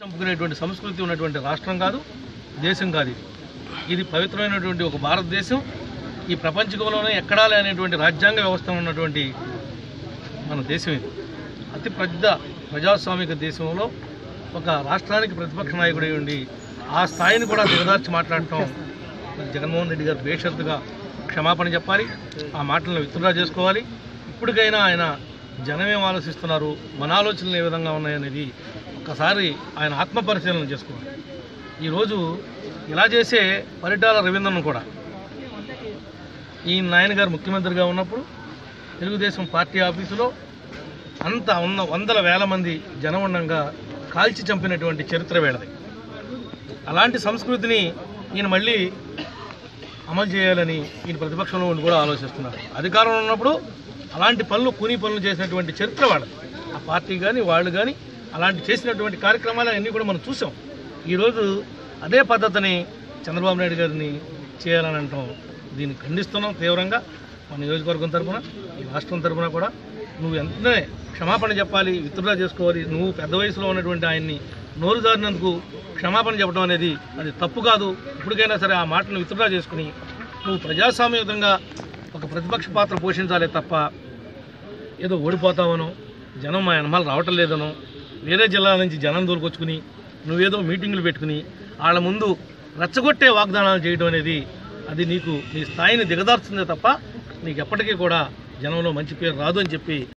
చంపుకునేటువంటి సంస్కృతి ఉన్నటువంటి రాష్ట్రం కాదు దేశం కాదు ఇది. ఇది పవిత్రమైనటువంటి ఒక భారతదేశం. ఈ ప్రపంచంలోనే ఎక్కడా లేనటువంటి రాజ్యాంగ వ్యవస్థ ఉన్నటువంటి మన దేశం ఇది. అతి పెద్ద ప్రజాస్వామిక దేశంలో ఒక రాష్ట్రానికి ప్రతిపక్ష నాయకుడై ఉండి ఆ స్థాయిని కూడా దిగదార్చి మాట్లాడటం జగన్మోహన్ రెడ్డి గారు బేషరతుగా క్షమాపణ చెప్పాలి ఆ మాటలను విత్డ్రా చేసుకోవాలి. ఇప్పటికైనా ఆయన జనమేం ఆలోచిస్తున్నారు మన ఆలోచనలు ఏ విధంగా ఉన్నాయనేది ఒకసారి ఆయన ఆత్మ పరిశీలన చేసుకోవాలి ఈరోజు ఇలా చేసే పరిటాల రవీంద్రను కూడా ఈ నాయన గారు ముఖ్యమంత్రిగా ఉన్నప్పుడు తెలుగుదేశం పార్టీ ఆఫీసులో అంత ఉన్న వందల వేల మంది జనం ఉండగా కాల్చి చంపినటువంటి చరిత్ర వేళది. అలాంటి సంస్కృతిని ఈయన మళ్ళీ అమలు చేయాలని ఈయన ప్రతిపక్షంలో ఉండి కూడా ఆలోచిస్తున్నారు. అధికారంలో ఉన్నప్పుడు అలాంటి పనులు కూని పనులు చేసినటువంటి చరిత్ర వాళ్ళది. ఆ పార్టీ కానీ వాళ్ళు కానీ అలాంటి చేసినటువంటి కార్యక్రమాలు అన్నీ కూడా మనం చూసాం. ఈరోజు అదే పద్ధతిని చంద్రబాబు నాయుడు గారిని చేయాలని అంటాం. దీన్ని ఖండిస్తున్నాం తీవ్రంగా. మన నియోజకవర్గం తరఫున ఈ రాష్ట్రం తరఫున కూడా నువ్వు వెంటనే క్షమాపణ చెప్పాలి విత్డ్రా చేసుకోవాలి. నువ్వు పెద్ద వయసులో ఉన్నటువంటి ఆయన్ని నోరు జారినందుకు క్షమాపణ చెప్పడం అనేది అది తప్పు కాదు. ఇప్పటికైనా సరే ఆ మాటను విత్డ్రా చేసుకుని నువ్వు ప్రజాస్వామ్యయుతంగా ఒక ప్రతిపక్ష పాత్ర పోషించాలే తప్ప ఏదో ఓడిపోతావనో జనం మా మళ్ళీ రావటం లేదనో వేరే జిల్లాల నుంచి జనం దొరికొచ్చుకుని నువ్వేదో మీటింగులు పెట్టుకుని వాళ్ళ ముందు రెచ్చగొట్టే వాగ్దానాలు చేయడం అనేది అది నీకు నీ స్థాయిని దిగదార్చుందే తప్ప నీకు ఎప్పటికీ కూడా జనంలో మంచి పేరు రాదు అని చెప్పి